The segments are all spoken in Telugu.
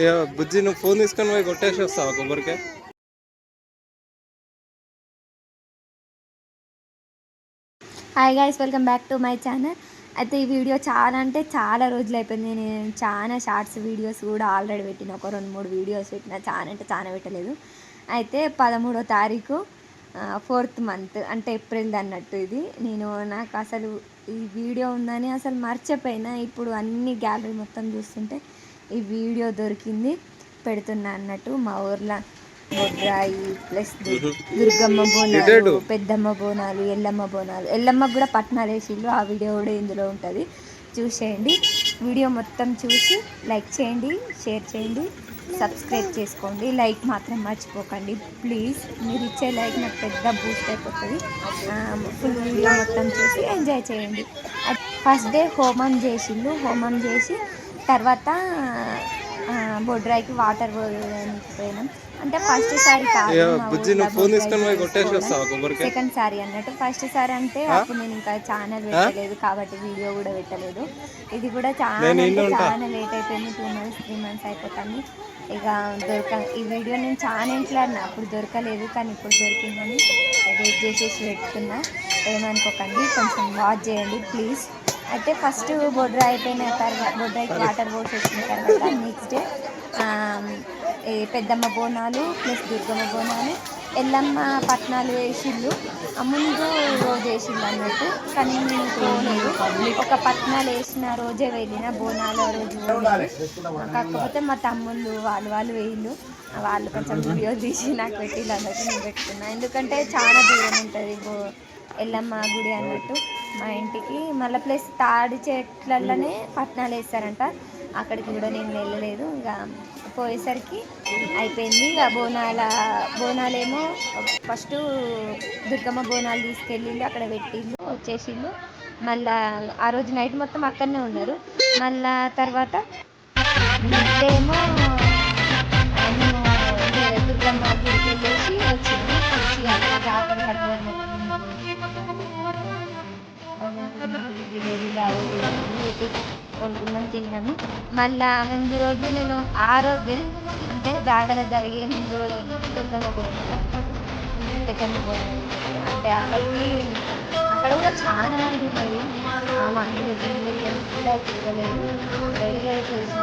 ఏ బుజ్జి నువ్వు ఫోన్ తీసుకొని పోయి కొట్టేసి వస్తావు కొబ్బరికాయ? Hi guys welcome back to my channel అయితే ఈ వీడియో చాలా అంటే చాలా రోజులు అయిపోయింది. నేను చాలా షార్ట్స్ వీడియోస్ కూడా ఆల్రెడీ పెట్టిన. ఒక రెండు మూడు వీడియోస్ పెట్టిన. చాలా అంటే చాలా పెట్టలేదు. అయితే పదమూడో తారీఖు ఫోర్త్ మంత్ అంటే ఏప్రిల్ అన్నట్టు ఇది. నేను నాకు అసలు ఈ వీడియో ఉందని అసలు మర్చిపోయినా. ఇప్పుడు అన్ని గ్యాలరీ మొత్తం చూస్తుంటే ఈ వీడియో దొరికింది పెడుతున్నా అన్నట్టు మా ఊర్లో బొడ్రాయి ప్లస్ దుర్గమ్మ బోనాలు పెద్దమ్మ బోనాలు ఎల్లమ్మ బోనాలు. ఎల్లమ్మకు కూడా పట్నాలు వేసిళ్ళు ఆ వీడియో కూడా ఇందులో ఉంటుంది. చూసేయండి. వీడియో మొత్తం చూసి లైక్ చేయండి షేర్ చేయండి సబ్స్క్రైబ్ చేసుకోండి. లైక్ మాత్రం మర్చిపోకండి. ప్లీజ్. మీరు ఇచ్చే లైక్ నాకు పెద్ద బూస్ట్ అయిపోతుంది. ఫుల్ వీడియో మొత్తం చూసి ఎంజాయ్ చేయండి. ఫస్ట్ డే హోమం చేసిండు హోమం చేసి తర్వాత బొడ్రాయికి వాటర్ పోయినాం అంటే ఫస్ట్ సారి సెకండ్ సారీ అన్నట్టు. ఫస్ట్ సారి అంటే అప్పుడు నేను ఇంకా ఛానల్ పెట్టలేదు కాబట్టి వీడియో కూడా పెట్టలేదు. ఇది కూడా చాలా. చాలా లేట్ అయిపోయింది టూ మంత్స్ త్రీ మంత్స్ అయిపోతుంది. ఇక దొరక ఈ వీడియో నేను చాలా ఇంట్లో అన్నా అప్పుడు దొరకలేదు కానీ ఇప్పుడు దొరికిందని వెయిట్ చేసేసి పెట్టుకున్నా. ఏమనుకోకండి కొంచెం వాచ్ చేయండి ప్లీజ్ అయితే ఫస్ట్ బొడ్ర అయిపోయిన తర్వాత బొడ్రాయికి వాటర్ పోసేసిన తర్వాత నెక్స్ట్ డే ఈ పెద్దమ్మ బోనాలు ప్లస్ దుర్గమ్మ బోనాలు ఎల్లమ్మ పట్నాలు వేసిళ్ళు. ఆ ముందు రోజు వేసిళ్ళు అన్నట్టు. కానీ నేను పోలేదు. ఒక పట్నాలు వేసిన రోజే వెళ్ళిన బోనాలు ఆ రోజు. కాకపోతే మా తమ్ముళ్ళు వాళ్ళు వాళ్ళు వేయిళ్ళు. వాళ్ళు కొంచెం వీడియో తీసి నాకు పెట్టిళ్ళు అన్నట్టు నేను పెట్టుకున్నా. ఎందుకంటే చాలా దూరం ఉంటుంది ఎల్లమ్మ గుడి అన్నట్టు. మా ఇంటికి మళ్ళీ ప్లస్ తాడి చెట్లలోనే పట్నాలు వేస్తారంట. అక్కడికి కూడా నేను వెళ్ళలేదు. ఇక పోయేసరికి అయిపోయింది. ఇంకా బోనాల బోనాలేమో ఫస్ట్ దుర్గమ్మ బోనాలు తీసుకెళ్ళిళ్ళు అక్కడ పెట్టిళ్ళు వచ్చేసిళ్ళు మళ్ళా ఆ రోజు నైట్ మొత్తం అక్కడనే ఉన్నారు. మళ్ళా తర్వాత ఏమో దుర్గమ్మ గుడికి వెళ్ళేసి వచ్చింది. వచ్చి అక్కడ జాతర కట్టుకొని వండుకున్నాం తిన్నాము మళ్ళా రెండు రోజు నేను ఆ రోజు అంటే జాతర జరిగే ముందు రోజు పోయినా సెకండ్ పోయినా అంటే అక్కడికి అక్కడ కూడా చాలా మంది ఆ మందులు కూడా తిరగలేదు. రెడీగా చేసిన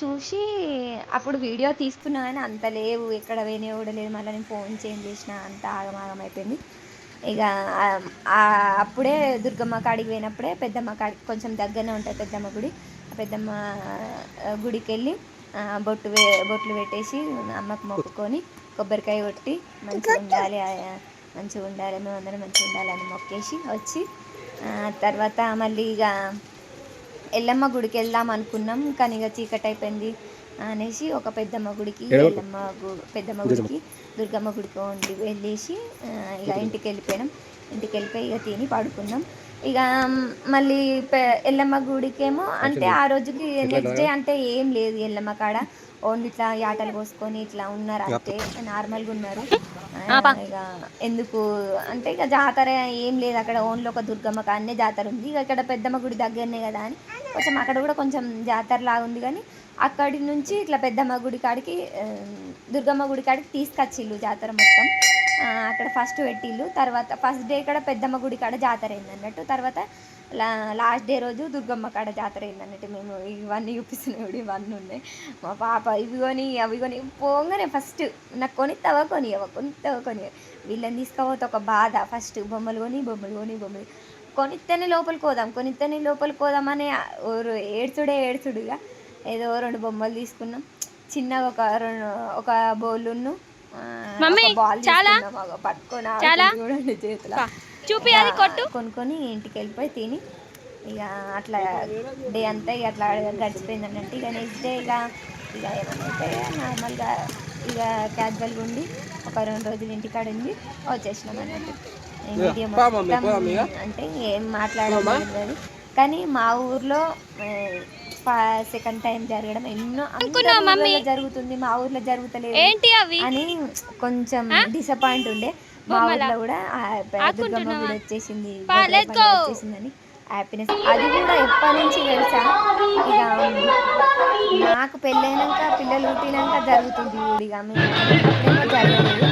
చూసి అప్పుడు వీడియో తీసుకున్నా కానీ అంత లేవు ఎక్కడ పోయినా కూడా లేదు. మళ్ళీ నేను ఫోన్ చేంజ్ చేసిన అంత ఆగమాగం అయిపోయింది. ఇక అప్పుడే దుర్గమ్మ కాడికి పోయినప్పుడే పెద్దమ్మ కాడికి కొంచెం దగ్గరనే ఉంటుంది పెద్దమ్మ గుడి. ఆ పెద్దమ్మ గుడికి వెళ్ళి బొట్టు బొట్లు పెట్టేసి అమ్మకు మొక్కుకొని కొబ్బరికాయ కొట్టి మంచిగా ఉండాలి మంచిగా ఉండాలి మేమందరం మంచిగా ఉండాలి అని మొక్కేసి వచ్చి తర్వాత మళ్ళీ ఇక ఎల్లమ్మ గుడికి వెళ్దాం అనుకున్నాం కానీ ఇక చీకటి అయిపోయింది అనేసి ఒక పెద్దమ్మ గుడికి ఎల్లమ్మ పెద్దమ్మ గుడికి దుర్గమ్మ గుడికి ఉండి వెళ్ళేసి ఇక ఇంటికి వెళ్ళిపోయినాం. ఇంటికి వెళ్ళిపోయి ఇక తిని పడుకున్నాం. ఇక మళ్ళీ ఎల్లమ్మ గుడికేమో అంటే ఆ రోజుకి నెక్స్ట్ డే అంటే ఏం లేదు ఎల్లమ్మ కాడ. ఓన్లీ ఇట్లా యాటలు పోసుకొని ఇట్లా ఉన్నారు అంతే నార్మల్గా ఉన్నారు. ఇక ఎందుకు అంటే ఇక జాతర ఏం లేదు అక్కడ ఓన్లీ ఒక దుర్గమ్మ కాడనే జాతర ఉంది. ఇక ఇక్కడ పెద్దమ్మ గుడి దగ్గరనే కదా అని. కొంచెం అక్కడ కూడా కొంచెం జాతర లాగా ఉంది కానీ అక్కడి నుంచి ఇట్లా పెద్దమ్మ గుడి కాడికి దుర్గమ్మ గుడి కాడికి తీసుకొచ్చిళ్ళు జాతర మొత్తం. అక్కడ ఫస్ట్ పెట్టిళ్ళు. తర్వాత ఫస్ట్ డే ఇక్కడ పెద్దమ్మ గుడి కాడ జాతర అయింది అన్నట్టు. తర్వాత లాస్ట్ డే రోజు దుర్గమ్మ కాడ జాతర అయింది అన్నట్టు మేము ఇవన్నీ చూపిస్తున్నాయి ఇవన్నీ ఉన్నాయి. మా పాప ఇవి కొని అవి కొని పోగానే ఫస్ట్ నాకు కొనిస్తావా కొనియవా కొనిస్తావా కొని. వీళ్ళని తీసుకపోతే ఒక బాధ. ఫస్ట్ బొమ్మలు కొని బొమ్మలు కొని బొమ్మలు కొనిస్తేనే లోపలికి పోదాం కొనిస్తేనే లోపలికి పోదామని ఓరు ఏడ్చుడే ఏడ్చుడుగా ఏదో రెండు బొమ్మలు తీసుకున్నాం. చిన్నగా ఒక రెండు ఒక బౌలును బాల్ పట్టుకొని ఆడుతుంది చూడండి చేతిలో. చూపి అది కొట్టు. కొనుక్కొని ఇంటికి వెళ్ళిపోయి తిని ఇక అట్లా డే అంతా ఇక అట్లా గడిచిపోయింది అన్నట్టు. ఇక నెక్స్ట్ డే ఇక ఇక ఏమన్నైతే నార్మల్గా ఇక క్యాజువల్గా ఉండి ఒక రెండు రోజులు ఇంటికాడ ఉండి వచ్చేసినాం అన్నట్టు. అంటే ఏం మాట్లాడలేదు. కానీ మా ఊర్లో సెకండ్ టైం జరగడం ఎన్నో అనుకున్నా మమ్మీ. జరుగుతుంది మా ఊర్లో జరుగుతలేదు ఏంటి అవి? అని కొంచెం డిసప్పాయింట్ ఉండే. మా? ఊర్లో కూడా దుర్గమ్మ వచ్చేసింది. వచ్చేసిందని హ్యాపీనెస్ అది కూడా ఎప్పటి నుంచి తెలుసా? ఇక నాకు పెళ్ళైనాక పిల్లలు పుట్టినాక జరుగుతుంది ఇక మేము జరగలేదు.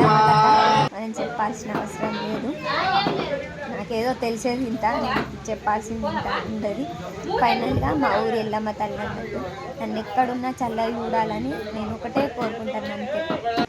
మనం చెప్పాల్సిన అవసరం లేదు. నాకేదో తెలిసేది ఇంత నేను చెప్పాల్సింది ఇంత ఉండదు ఫైనల్గా మా ఊరు ఎల్లమ్మ తల్లి అన్నట్టు నన్ను ఎక్కడున్నా చల్లగా చూడాలని నేను ఒకటే కోరుకుంటాను అంతే.